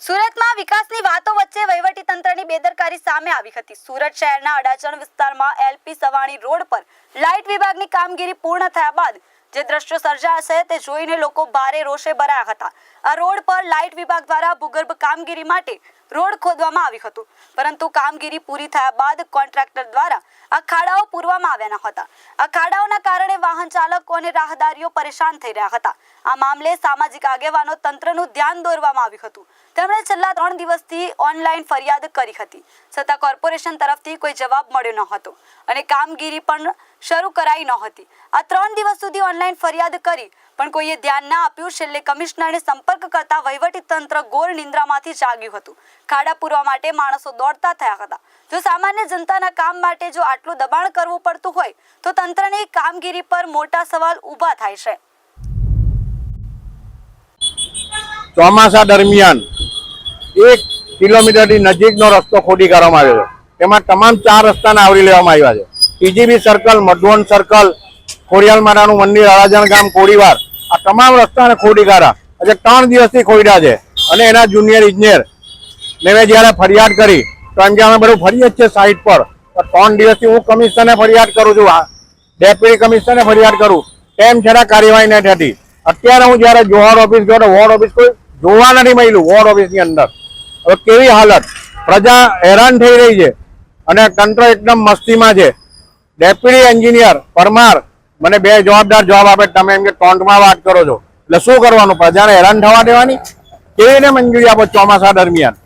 સુરતમાં વિકાસની વાતો વચ્ચે વહીવટી તંત્રની બેદરકારી સામે આવી હતી. સુરત શહેરના અડાચણ વિસ્તારમાં એલપી સવાણી રોડ પર લાઇટ વિભાગની કામગીરી પૂર્ણ થયા બાદ જે દ્રશ્યો સર્જાશે તે જોઈને લોકો ભારે રોષે ભરાયા હતા. આ રોડ પર લાઇટ વિભાગ દ્વારા ભૂગર્ભ કામગીરી માટે રોડ ખોદવામાં આવ્યું હતું. પરંતુ કામગીરી પૂરી થયા બાદ કોન્ટ્રાક્ટર દ્વારા આ ખાડાઓ પૂરવામાં આવ્યા ન હતા. આ ખાડાઓના કારણે વાહન ચાલકો અને રાહદારીઓ પરેશાન થઈ રહ્યા હતા. આ મામલે સામાજિક આગેવાનો તંત્રનું ધ્યાન દોરવામાં આવ્યું હતું. તેમણે છેલ્લા ત્રણ દિવસથી ઓનલાઈન ફરિયાદ કરી હતી. છતાં કોર્પોરેશન તરફથી કોઈ જવાબ મળ્યો ન હતો અને કામગીરી પણ શરૂ કરાઈ ન હતી. આ ત્રણ દિવસ સુધી ઓનલાઈન ફરિયાદ કરી, પણ કોઈએ ધ્યાન ના આપ્યું. છેલ્લે કમિશનરને સંપર્ક કરતા વહીવટી તંત્ર ગોળ નિંદ્રામાંથી જાગ્યું હતું. ખાડા પૂરવા માટે માણસો દોડતા થયા હતા. જો સામાન્ય જનતાના કામ માટે જો આટલું દબાણ કરવું પડતું હોય, તો તંત્રની કામગીરી પર મોટા સવાલ ઊભા થાય છે. ચોમાસા દરમિયાન એક કિલોમીટરની નજીકનો રસ્તો ખોટી કરવામાં આવ્યો છે. તેમાં તમામ ચાર રસ્તાને આવરી લેવામાં આવ્યા છે. TGB circle, Madhuvan circle, Khodiyar માતાનું મંદિર, અડાજણ ગામ, કોડીવાર, આ તમામ રસ્તાને ખોડી કાઢા આજે ત્રણ દિવસથી ખોડ્યા છે અને એના જુનિયર ઇજનેર ને મેં જ્યારે ફરિયાદ કરી. તો એમ કે અમે બધું ફરીએ જ છે સાઈટ પર. ત્રણ દિવસથી હું કમિશનરને ફરિયાદ કરું છું. ડેપ્યુટી કમિશનરને ફરિયાદ કરું. તેમ છતાં કાર્યવાહી નથી થતી? અત્યારે હું જ્યારે જોહર ઓફિસ ગયો તો વોર્ડ ઓફિસ કોઈ જોવા નથી મળ્યું વોર્ડ ઓફિસની અંદર. હવે કેવી હાલત? પ્રજા હેરાન થઈ રહી છે. અને તંત્ર એકદમ મસ્તીમાં છે. ડેપ્યુટી એન્જિનિયર પરમાર, મને બે જવાબદાર જવાબ આપે તમે એમ કે ટોન્ટમાં વાત કરો છો. એટલે શું કરવાનું? પ્રજાને હેરાન થવા દેવાની? કેવી રીતે મંજૂરી આપો ચોમાસા દરમિયાન?